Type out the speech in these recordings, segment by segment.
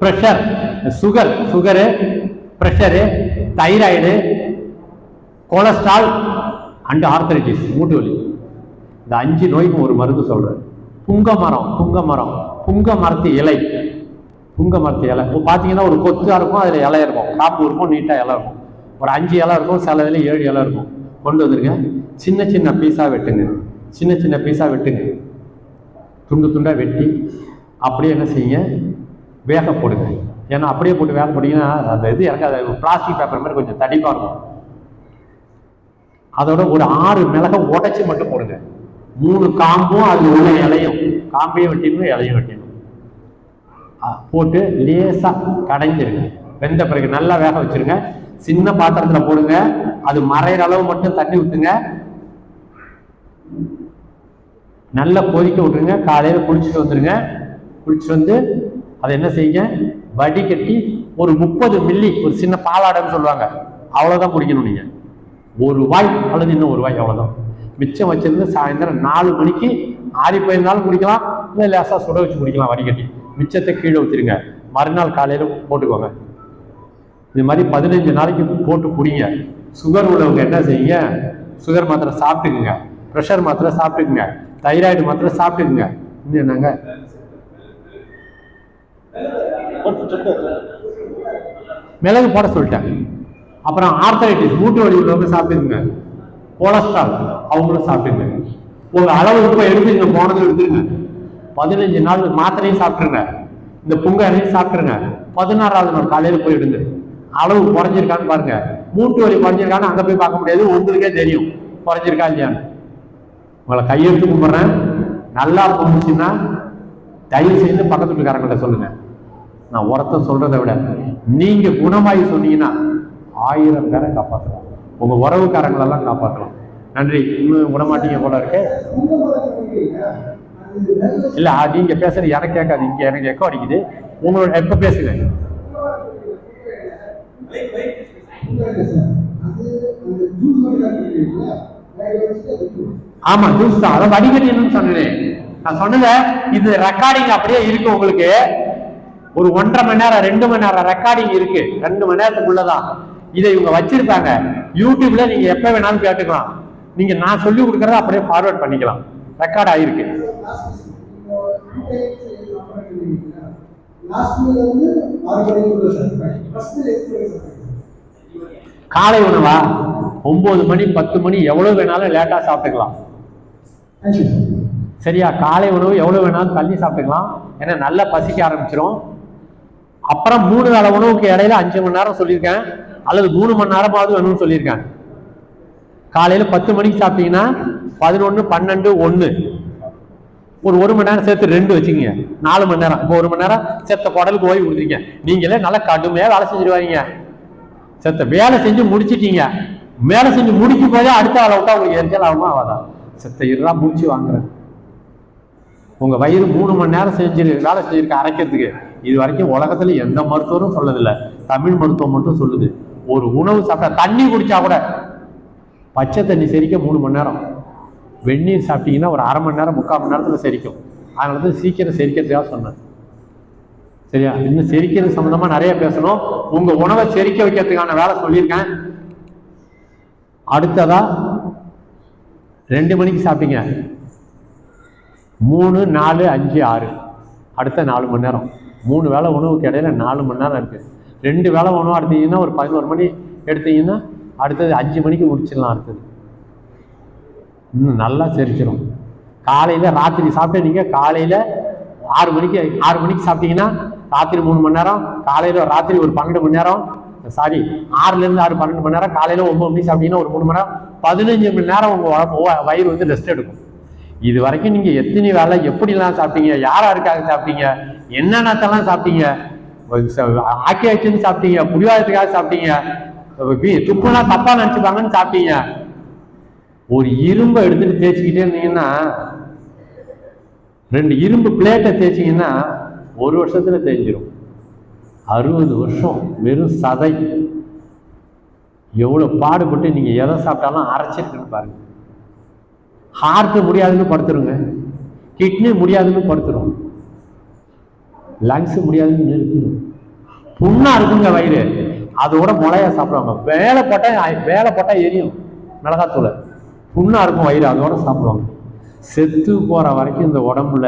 Pressure sugar sugar pressure thyroid cholesterol and arthritis மூட்டு வலி. இந்த அஞ்சு நோய்க்கும் ஒரு மருந்து சொல்கிறேன் புங்க மரம் புங்க மரம். புங்க மரத்து இலை. புங்க மரத்து இலை. இப்போ பார்த்தீங்கன்னா ஒரு கொத்தாக இருக்கும் அதில் இலை இருக்கும். காப்பு இருக்கும் நீட்டாக இலை இருக்கும். ஒரு அஞ்சு இலை இருக்கும் சில இதில் ஏழு இலை இருக்கும். கொண்டு வந்துருங்க. சின்ன சின்ன பீஸாக வெட்டுங்க. சின்ன சின்ன பீஸாக வெட்டுங்க. துண்டு துண்டாக வெட்டி அப்படியே என்ன செய்யுங்க? வேக போடுங்க. ஏன்னா அப்படியே போட்டு வேக போட்டீங்கன்னா அந்த இது இறக்காது. பிளாஸ்டிக் பேப்பர் மாதிரி கொஞ்சம் தடிப்பாக இருக்கும். அதோட ஒரு ஆறு மிளகை உடச்சி மட்டும் போடுங்க. மூணு காம்பும் அது உள்ள இலையும். காம்பையும் வெட்டிடணும் இலையும் வெட்டிடணும். போட்டு லேசாக கடைஞ்சிருங்க. வெந்த பிறகு நல்லா வேக வச்சிருங்க. சின்ன பாத்திரத்தில் போடுங்க. அது மறையிற அளவு மட்டும் தண்ணி ஊற்றுங்க நல்லா கொதிக்க விட்டுருங்க. காலையில் குளிச்சுட்டு வந்துடுங்க குளிச்சுட்டு வந்து அதை என்ன செய்யுங்க? வடிகட்டி ஒரு முப்பது மில்லி ஒரு சின்ன பாலாடைன்னு சொல்லுவாங்க. அவ்வளோதான் குடிக்கணும் நீங்கள் ஒரு வாய் அல்லது இன்னும் ஒரு வாய் அவ்வளோதான் மிச்சம் வச்சிருந்து சாயந்தரம் நாலு மணிக்கு ஆறி போயிருந்தாலும் குடிக்கலாம் இல்லை லேசாக சுட வச்சு குடிக்கலாம் வடிகட்டி. மிச்சத்தை கீழே ஊற்றிருங்க மறுநாள் காலையில் போட்டுக்கோங்க. இது மாதிரி பதினஞ்சு நாளைக்கு போட்டு குடிங்க. சுகர் உள்ளவங்க என்ன செய்யுங்க? சுகர் மாத்திரை சாப்பிட்டுக்குங்க. ப்ரெஷர் மாத்திரை சாப்பிட்டுக்குங்க. தைராய்டு மாத்திரை சாப்பிட்டுக்குங்க. இன்னும் என்னங்க? மிளகு போட சொல்லிட்டேன். அப்புறம் ஆர்த்தரைட்டிஸ் மூட்டு வலி உள்ளவங்க சாப்பிடுங்க. கொலஸ்ட்ரால் அவங்களும் சாப்பிடுங்க. உங்க அளவு உப்பை எடுத்துங்க போனது எடுத்துருங்க. பதினஞ்சு நாள் மாத்திரையும் சாப்பிட்டுருங்க. இந்த புங்காரையும் சாப்பிட்டுருங்க. பதினாறாவது நாள் காலையில் போயிடுங்க அளவு குறைஞ்சிருக்கான்னு பாருங்க. மூட்டு வலி குறைஞ்சிருக்கான்னு அங்கே போய் பார்க்க முடியாது. உங்களுக்கே தெரியும். குறைஞ்சிருக்கா இல்லையான்னு உங்களை கையெழுத்து கும்பிட்றேன். நல்லா போணுச்சுன்னா தயவு செய்து பக்கத்து வீட்டுக்காரங்கள்ட்ட சொல்லுங்கள் நான் உரத்த சொல்றதை விட நீங்க குணமாயி சொன்னீங்கன்னா ஆயிரம் பேரை காப்பாற்றலாம் உங்க உறவுக்காரங்களெல்லாம் காப்பாற்றலாம் நன்றி. இன்னும் விடமாட்டீங்க போல இருக்கு. இல்ல அது நீங்க பேசுறது எனக்கு கேட்காது. இங்க எனக்கு எக்கோ அடிக்குது. உங்களோட எப்ப பேசுங்க. ஆமா ஜூஸ் தான். அதை வடிகட்டின்னு சொன்னேன். நான் சொன்னத இது ரெக்கார்டிங் அப்படியே இருக்கு உங்களுக்கு. ஒரு ஒன்றரை மணி நேரம் ரெண்டு மணி நேரம் ரெக்கார்டிங் இருக்கு. ரெண்டு மணி நேரத்துக்குள்ளதான். இதை இவங்க வச்சிருப்பாங்க யூடியூப்ல நீங்க எப்ப வேணாலும் கேட்டுக்கலாம். நீங்க நான் சொல்லி கொடுக்கறத அப்படியே ஃபார்வர்ட் பண்ணிக்கலாம். ரெக்கார்ட் ஆயிருக்கு. காலை உணவா? ஒன்பது மணி பத்து மணி எவ்வளவு வேணாலும் லேட்டா சாப்பிட்டுக்கலாம். சரியா? காலை உணவு எவ்வளவு வேணாலும் தள்ளி சாப்பிட்டுக்கலாம். ஏன்னா நல்லா பசிக்க ஆரம்பிச்சிடும் அப்புறம் மூணு வேளை உணவுக்கு இடையில அஞ்சு மணி நேரம் சொல்லியிருக்கேன். அல்லது மூணு மணி நேரமாவது வேணும்னு சொல்லியிருக்கேன். காலையில பத்து மணிக்கு சாப்பிட்டீங்கன்னா பதினொன்று பன்னெண்டு ஒன்று ஒரு ஒரு மணி நேரம் சேர்த்து ரெண்டு வச்சுக்கங்க. நாலு மணி நேரம். இப்போ ஒரு மணி நேரம் செத்த குடலுக்கு ஓய்வு கொடுத்துருங்க நீங்களே நல்லா கடுமையாக வேலை செஞ்சுருவாங்க செத்த வேலை செஞ்சு முடிச்சிட்டீங்க. வேலை செஞ்சு முடிக்கும் போதே அடுத்த ஆளை விட்டா உங்களுக்கு எரிச்சல் ஆகுமா ஆகாதா? செத்த இருடா முடிச்சு வாங்குறேன். உங்க வயிறு மூணு மணி நேரம் செஞ்சு வேலை செஞ்சிருக்க அரைக்கிறதுக்கு. இது வரைக்கும் உலகத்துல எந்த மருத்துவரும் சொல்லதில்ல. தமிழ் மருத்துவம் மட்டும் சொல்லுது. ஒரு உணவு சாப்பிட்டா தண்ணி குடிச்சா கூட பச்சை தண்ணி செரிக்க மூணு மணி நேரம். வெந்நீர் சாப்பிட்டீங்கன்னா ஒரு அரை மணி நேரம் முக்கால் மணி நேரத்தில் செரிக்கும். அதனால தான் சீக்கிரம் செரிக்கிறதுக்காக சொன்னேன். சரியா? இன்னும் செரிக்கிறது சம்மந்தமாக நிறைய பேசணும். உங்கள் உணவை செரிக்க வைக்கிறதுக்கான வேலை சொல்லியிருக்கேன். அடுத்ததா ரெண்டு மணிக்கு சாப்பிட்டீங்க. மூணு நாலு அஞ்சு ஆறு. அடுத்த நாலு மணி நேரம். மூணு வேளை உணவுக்கு இடையில நாலு மணி நேரம் இருக்குது ரெண்டு வேளை உணவு எடுத்தீங்கன்னா ஒரு பதினோரு மணி எடுத்தீங்கன்னா அடுத்தது அஞ்சு மணிக்கு முடிச்சிடலாம் அடுத்தது. இன்னும் நல்லா செரிச்சிடும் காலையில் ராத்திரி சாப்பிட்டு நீங்கள் காலையில் ஆறு மணிக்கு ஆறு மணிக்கு சாப்பிட்டீங்கன்னா ராத்திரி மூணு மணி நேரம் காலையில் ராத்திரி ஒரு பன்னெண்டு மணி நேரம் சாரி ஆறுலேருந்து ஆறு பன்னெண்டு மணி நேரம் காலையில் ஒம்பது மணிக்கு சாப்பிட்டீங்கன்னா ஒரு மூணு மணி நேரம் பதினஞ்சு மணி நேரம் உங்கள் வயிறு வந்து ரெஸ்ட் எடுக்கும். இது வரைக்கும் நீங்க எத்தனை வேலை எப்படிலாம் சாப்பிட்டீங்க? யார் யாருக்காக சாப்பிட்டீங்க? என்னென்னத்தெல்லாம் சாப்பிட்டீங்க? ஆக்கி ஆச்சுன்னு சாப்பிட்டீங்க புடிவாதத்துக்காக சாப்பிட்டீங்க. துப்புனா தப்பா நினைச்சுப்பாங்கன்னு சாப்பிட்டீங்க. ஒரு இரும்பை எடுத்துட்டு தேய்ச்சிக்கிட்டே இருந்தீங்கன்னா ரெண்டு இரும்பு பிளேட்டை தேய்ச்சிங்கன்னா ஒரு வருஷத்துல தேய்ஞ்சிரும். அறுபது வருஷம் வெறும் சதை. எவ்வளவு பாடுபட்டு நீங்க எதை சாப்பிட்டாலும் அரைச்சிருக்குன்னு பாருங்க ஹார்ட் முடியாதுன்னு படுத்துருங்க. கிட்னி முடியாதுன்னு படுத்துரும். லங்ஸ் முடியாதுன்னு நிறுத்திடும் புண்ணா இருக்குங்க வயிறு. அதோட முளையா சாப்பிடுவாங்க. வேலை போட்டா வேலை போட்டா எரியும். மிளகாத்தூளை. புண்ணா இருக்கும் வயிறு அதோட சாப்பிடுவாங்க. செத்து போற வரைக்கும் இந்த உடம்புல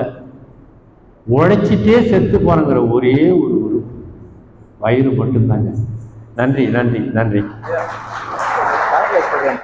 உழைச்சிட்டே செத்து போறங்கிற ஒரே ஒரு உறுப்பு. வயிறு மட்டும்தாங்க. நன்றி நன்றி நன்றி.